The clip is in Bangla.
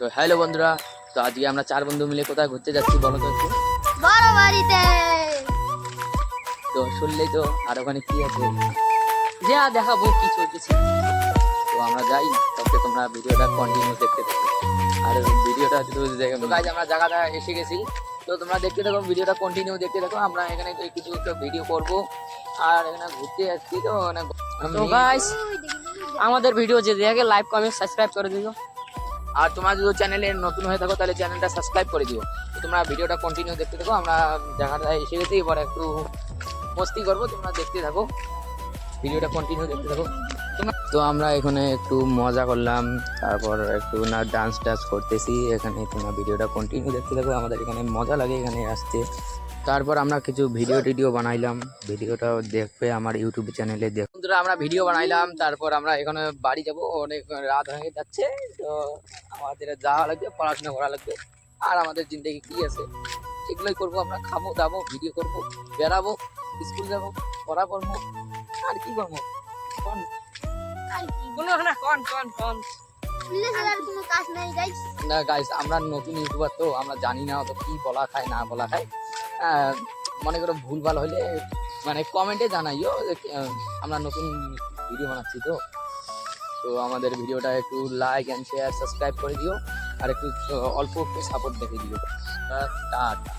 তো হ্যালো বন্ধুরা তো আজকে আমরা চার বন্ধু মিলে কোথায় ঘুরতে যাচ্ছি বলো তো একটু? বড় বাড়িতে তো শুনলেই তো আর ওখানে কি আছে? যা দেখাবো কি চলতেছে। তো আমরা যাই তবে তোমরা ভিডিওটা কন্টিনিউ দেখতে থাকো। আর ভিডিওটা যদি দেখে গাইজ আমরা জায়গাটা এসে গেছি। তো তোমরা দেখতে থাকো ভিডিওটা কন্টিনিউ দেখতে থাকো। আমরা এখানে তো কিছু একটা ভিডিও করব। আর এখানে ঘুরতে যাচ্ছি তো মানে তো গাইস আমাদের ভিডিও যে দেখে লাইক কমেন্ট সাবস্ক্রাইব করে দিও। আর তোমরা যদি চ্যানেলে নতুন হয়ে থাকো, তাহলে চ্যানেলটা সাবস্ক্রাইব করে দিও। তোমরা ভিডিওটা কন্টিনিউ দেখতে থাকো, আমরা জায়গাটা এসে গেছি, এবার একটু মস্তি করব, তোমরা দেখতে থাকো। ভিডিওটা কন্টিনিউ দেখতে থাকো। তো আমরা এখানে একটু মজা করলাম, তারপর একটু না ডান্স টান্স করতেছি, এখানে তোমরা ভিডিওটা কন্টিনিউ দেখতে থাকো, আমাদের এখানে মজা লাগে, এখানে আসতে। তারপর আমরা কিছু ভিডিও টিডিও বানাইলাম। ভিডিওটা দেখবে আমার ইউটিউব চ্যানেলে দেখ বন্ধুরা, আমরা ভিডিও বানাইলাম। তারপর আমরা এখানে বাড়ি যাব। অনেক রাত হয়ে যাচ্ছে। তো আমাদের যাওয়া লাগবে, পড়াশোনা করা লাগবে। আর আমাদের জিন্দগি কি আছে? এগুলোই করব আমরা। খাব, দাবো ভিডিও করব, বেড়াবো স্কুল যাব, পড়া করব। আর কি করব? কোন? কোনো? কোন? কোন? না গাইস আমরা নতুন ইউটিউবার তো আমরা জানি না অত কি বলা খায় না বলা খায়। মনে করো ভুল ভালো হলে মানে কমেন্টে জানাইও আমরা নতুন ভিডিও বানাচ্ছি তো। তো আমাদের ভিডিওটা একটু লাইক অ্যান্ড শেয়ার সাবস্ক্রাইব করে দিও আর একটু অল্প একটু সাপোর্ট দেখে দিও। টাটা